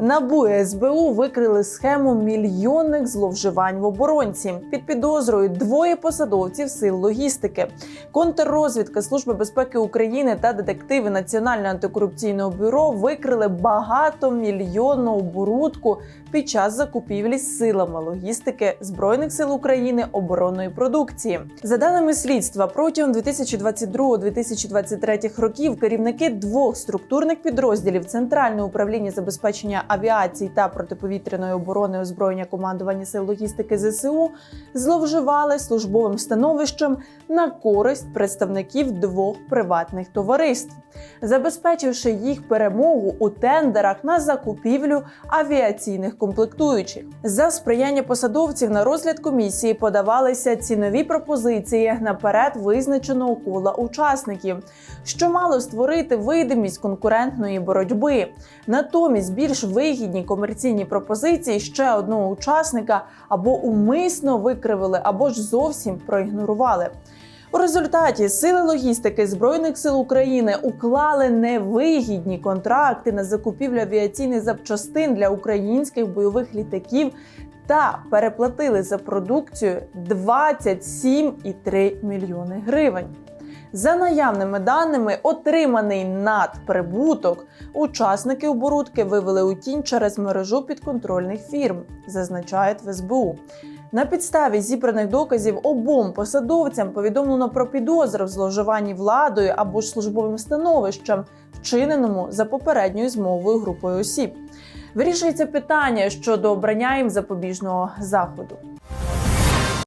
НАБУ і СБУ викрили схему мільйонних зловживань в оборонці. Під підозрою двоє посадовців сил логістики. Контррозвідка Служби безпеки України та детективи Національного антикорупційного бюро викрили багатомільйонну оборудку під час закупівлі силами логістики збройних сил України оборонної продукції. За даними слідства, протягом 2022-2023 років керівники двох структурних підрозділів Центрального управління забезпечення авіації та протиповітряної оборони озброєння командування сил логістики ЗСУ зловживали службовим становищем на користь представників двох приватних товариств, забезпечивши їх перемогу у тендерах на закупівлю авіаційних комплектуючих. За сприяння посадовців на розгляд комісії подавалися цінові пропозиції наперед визначеного кола учасників, що мало створити видимість конкурентної боротьби. Натомість більш вигідні комерційні пропозиції ще одного учасника або умисно викривили, або ж зовсім проігнорували. У результаті сили логістики збройних сил України уклали невигідні контракти на закупівлю авіаційних запчастин для українських бойових літаків та переплатили за продукцію 27,3 мільйони гривень. За наявними даними, отриманий надприбуток учасники оборудки вивели у тінь через мережу підконтрольних фірм, зазначають в СБУ. На підставі зібраних доказів обом посадовцям повідомлено про підозри в зловживанні владою або ж службовим становищем, вчиненому за попередньою змовою групою осіб. Вирішується питання щодо обрання їм запобіжного заходу.